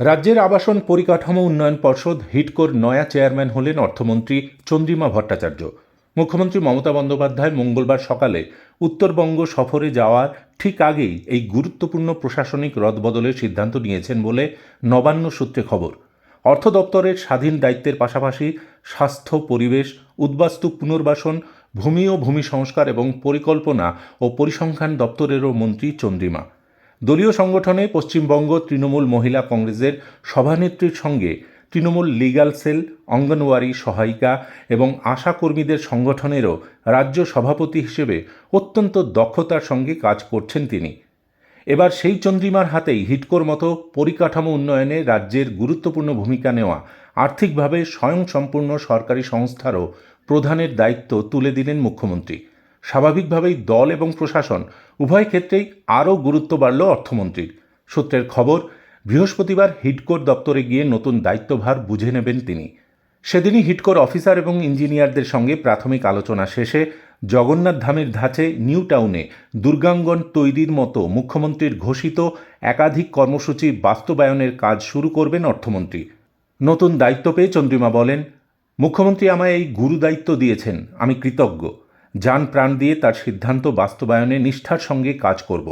রাজ্যের আবাসন পরিকাঠামো উন্নয়ন পর্ষদ হিটকোর নয়া চেয়ারম্যান হলেন অর্থমন্ত্রী চন্দ্রিমা ভট্টাচার্য। মুখ্যমন্ত্রী মমতা বন্দ্যোপাধ্যায় মঙ্গলবার সকালে উত্তরবঙ্গ সফরে যাওয়ার ঠিক আগেই এই গুরুত্বপূর্ণ প্রশাসনিক রদবদলের সিদ্ধান্ত নিয়েছেন বলে নবান্ন সূত্রে খবর। অর্থ দপ্তরের স্বাধীন দায়িত্বের পাশাপাশি স্বাস্থ্য, পরিবেশ, উদ্বাস্তু পুনর্বাসন, ভূমি ও ভূমি সংস্কার এবং পরিকল্পনা ও পরিসংখ্যান দপ্তরেরও মন্ত্রী চন্দ্রিমা। দলীয় সংগঠনে পশ্চিমবঙ্গ তৃণমূল মহিলা কংগ্রেসের সভানেত্রীর সঙ্গে তৃণমূল লিগাল সেল, অঙ্গনওয়াড়ি সহায়িকা এবং আশা কর্মীদের সংগঠনেরও রাজ্য সভাপতি হিসেবে অত্যন্ত দক্ষতার সঙ্গে কাজ করছেন তিনি। এবার সেই চন্দ্রিমার হাতেই হিটকোর মতো পরিকাঠামো উন্নয়নে রাজ্যের গুরুত্বপূর্ণ ভূমিকা নেওয়া আর্থিকভাবে স্বয়ংসম্পূর্ণ সরকারি সংস্থারও প্রধানের দায়িত্ব তুলে দিলেন মুখ্যমন্ত্রী। স্বাভাবিকভাবেই দল এবং প্রশাসন উভয় ক্ষেত্রেই আরও গুরুত্ব বাড়ল অর্থমন্ত্রীর। সূত্রের খবর, বৃহস্পতিবার হিটকোর দপ্তরে গিয়ে নতুন দায়িত্বভার বুঝে নেবেন তিনি। সেদিনই হিটকোর অফিসার এবং ইঞ্জিনিয়ারদের সঙ্গে প্রাথমিক আলোচনা শেষে জগন্নাথ ধামের ধাঁচে নিউ টাউনে দুর্গাঙ্গন তৈরির মতো মুখ্যমন্ত্রীর ঘোষিত একাধিক কর্মসূচি বাস্তবায়নের কাজ শুরু করবেন অর্থমন্ত্রী। নতুন দায়িত্ব পেয়ে চন্দ্রিমা বলেন, মুখ্যমন্ত্রী আমায় এই গুরু দায়িত্ব দিয়েছেন, আমি কৃতজ্ঞ। যান প্রাণ দিয়ে তার সিদ্ধান্ত বাস্তবায়নে নিষ্ঠার সঙ্গে কাজ করব।